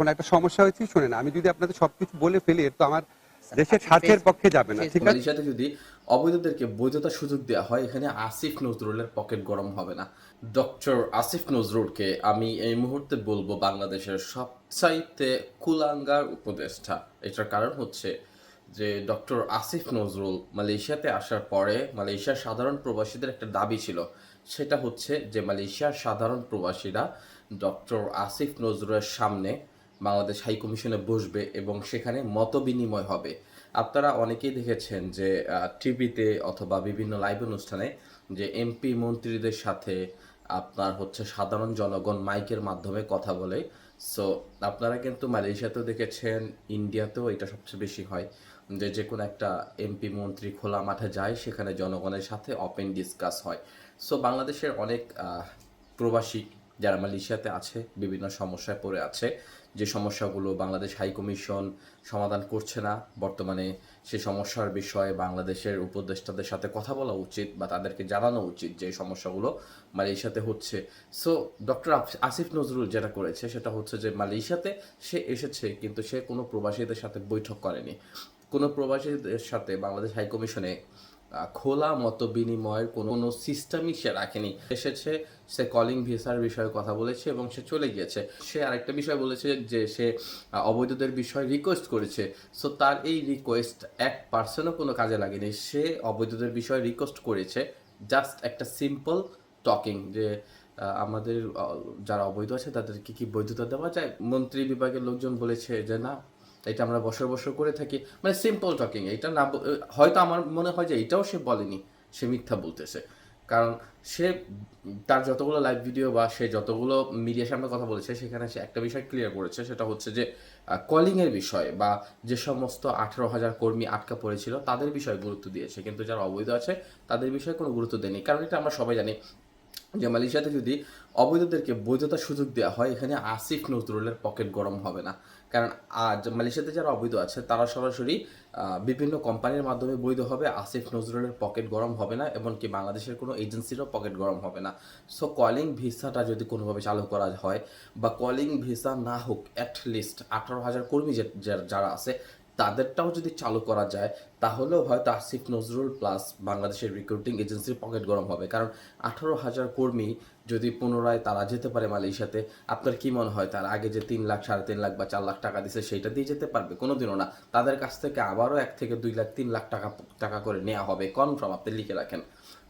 এখন একটা সমস্যা হয়েছে শুনেন আমি যদি আপনাদের সবকিছু বলে ফেলি তো আমার দেশের স্বার্থের পক্ষে যাবে না ঠিক আছে? মালয়েশিয়াতে যদি অবৈধদেরকে বৈধতার সুযোগ দেওয়া হয় এখানে আসিফ নজরুলের পকেট গরম হবে না। ডক্টর আসিফ নজরুলকে আমি এই মুহূর্তে বলব বাংলাদেশের সবচাইতে কুলাঙ্গার উপদেষ্টা। এটার কারণ হচ্ছে যে ডক্টর আসিফ নজরুল মালয়েশিয়াতে আসার পরে মালয়েশিয়ার সাধারণ প্রবাসীদের একটা দাবি ছিল। সেটা হচ্ছে যে মালয়েশিয়ার সাধারণ প্রবাসীরা ডক্টর আসিফ নজরুলের সামনে বাংলাদেশ হাই কমিশনে বসবে এবং সেখানে মত বিনিময় হবে। আপনারা অনেকেই দেখেছেন যে টিভিতে অথবা বিভিন্ন লাইভ অনুষ্ঠানে যে এমপি মন্ত্রীদের সাথে আপনার হচ্ছে সাধারণ জনগণ মাইকের মাধ্যমে কথা বলে। সো, আপনারা কিন্তু মালয়েশিয়াতেও দেখেছেন, ইন্ডিয়াতেও এটা সবচেয়ে বেশি হয় যে যে কোনো একটা এমপি মন্ত্রী খোলা মাঠে যায়, সেখানে জনগণের সাথে ওপেন ডিসকাস হয়। সো, বাংলাদেশের অনেক প্রবাসী যারা মালয়েশিয়াতে আছে বিভিন্ন সমস্যায় পড়ে আছে যে সমস্যাগুলো বাংলাদেশ হাই কমিশন সমাধান করছে না বর্তমানে সে সমস্যার বিষয়ে বাংলাদেশের উপদেষ্টাদের সাথে কথা বলা উচিত বা তাদেরকে জানানো উচিত যে সমস্যাগুলো মালয়েশিয়াতে হচ্ছে। সো ডক্টর আসিফ নজরুল যেটা করেছে সেটা হচ্ছে যে মালয়েশিয়াতে সে এসেছে কিন্তু সে কোনো প্রবাসীদের সাথে বৈঠক করেনি। কোনো প্রবাসীদের সাথে বাংলাদেশ হাই কমিশনে আহ, খোলা মত বিনিময়ের কোনো সিস্টেমই সে রাখেনি। এসেছে, সে কলিং ভিসার বিষয়ে কথা বলেছে এবং সে চলে গিয়েছে। সে আরেকটা বিষয় বলেছে যে সে অবৈধদের বিষয়ে রিকোয়েস্ট করেছে। সো তার এই রিকোয়েস্ট এক পার্সেন্টও কোনো কাজে লাগেনি। সে অবৈধদের বিষয়ে রিকোয়েস্ট করেছে। জাস্ট একটা সিম্পল টকিং যে আমাদের যারা অবৈধ আছে তাদেরকে কি বৈধতা দেওয়া যায়? মন্ত্রী বিভাগের লোকজন বলেছে যে না এটা আমরা বছর বছর করে থাকি। মানে সিম্পল টকিং এটা না হয়তো আমার মনে হয় যে এটাও সে বলেনি, সে মিথ্যা বলতেছে। কারণ সে তার যতগুলো লাইভ ভিডিও বা সে যতগুলো মিডিয়ার সামনে কথা বলেছে, সেখানে সে একটা বিষয় ক্লিয়ার করেছে, সেটা হচ্ছে যে কলিংয়ের বিষয় বা যে সমস্ত আঠারো হাজার কর্মী আটকা পড়েছিল, তাদের বিষয়ে গুরুত্ব দিয়েছে। কিন্তু যারা অবৈধ আছে, তাদের বিষয়ে কোনো গুরুত্ব দেয়নি। কারণ এটা আমরা সবাই জানি যে মালয়েশিয়াতে যদি অবৈধদেরকে বৈধতার সুযোগ দেওয়া হয়, এখানে আসিফ নজরুলের পকেট গরম হবে না। কারণ আজ মালয়েশিয়াতে যারা অবৈধ আছে, তারা সরাসরি বিভিন্ন কোম্পানির মাধ্যমে বৈধ হবে, আসিফ নজরুলের পকেট গরম হবে না, এমনকি বাংলাদেশের কোনো এজেন্সিরও পকেট গরম হবে না। সো কলিং ভিসাটা যদি কোনোভাবে চালু করা হয়, বা কলিং ভিসা না হোক অ্যাটলিস্ট আঠারো হাজার কর্মী যারা আছে তাদেরটাও যদি চালু করা যায়, তাহলেও হয়তো আসিফ নজরুল প্লাস বাংলাদেশের রিক্রুটিং এজেন্সির পকেট গরম হবে। কারণ আঠারো হাজার কর্মী যদি পুনরায় তারা যেতে পারে মালয়েশিয়াতে, আপনার কি মনে হয় তার আগে যে তিন লাখ, সাড়ে তিন লাখ বা চার লাখ টাকা দিছে সেইটা দিয়ে যেতে পারবে? কোনোদিনও না। তাদের কাছ থেকে আবারও এক থেকে দুই লাখ, তিন লাখ টাকা টাকা করে নেওয়া হবে। কনফার্ম আপনি লিখে রাখেন।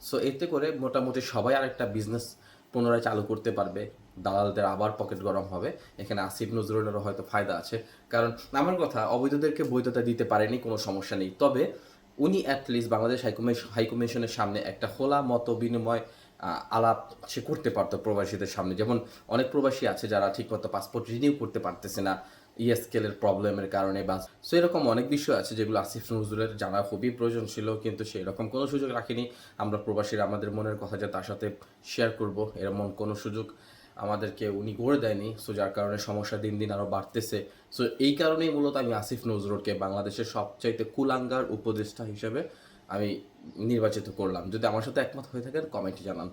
সো এতে করে মোটামুটি সবাই আরেকটা বিজনেস পুনরায় চালু করতে পারবে। দালালদের আবার পকেট গরম হবে। এখানে আসিফ নজরুলেরও হয়তো ফায়দা আছে। কারণ আমার কথা, অবৈধদেরকে বৈধতা দিতে পারেনি, কোনো সমস্যা নেই। তবে উনি অ্যাটলিস্ট বাংলাদেশ হাইকমিশন হাইকমিশনের সামনে একটা খোলা মত বিনিময় আলাপ সে করতে পারতো প্রবাসীদের সামনে। যেমন অনেক প্রবাসী আছে যারা ঠিকমতো পাসপোর্ট রিনিউ করতে পারতেছে না। ইএসকেলের প্রবলেমের কারণে বা সো এরকম অনেক বিষয় আছে যেগুলো আসিফ নজরুলের জানা খুবই প্রয়োজন ছিল, কিন্তু সেই রকম কোনো সুযোগ রাখিনি। আমরা প্রবাসীরা আমাদের মনের কথা যে তার সাথে শেয়ার করব এরকম কোনো সুযোগ আমাদেরকে উনি করে দেয়নি সো যার কারণে সমস্যা দিন দিন আরও বাড়তেছে। সো এই কারণেই মূলত আমি আসিফ নজরুলকে বাংলাদেশের সবচাইতে কুলাঙ্গার উপদেষ্টা হিসেবে আমি নির্বাচিত করলাম। যদি আমার সাথে একমত হয়ে থাকেন কমেন্টে জানান।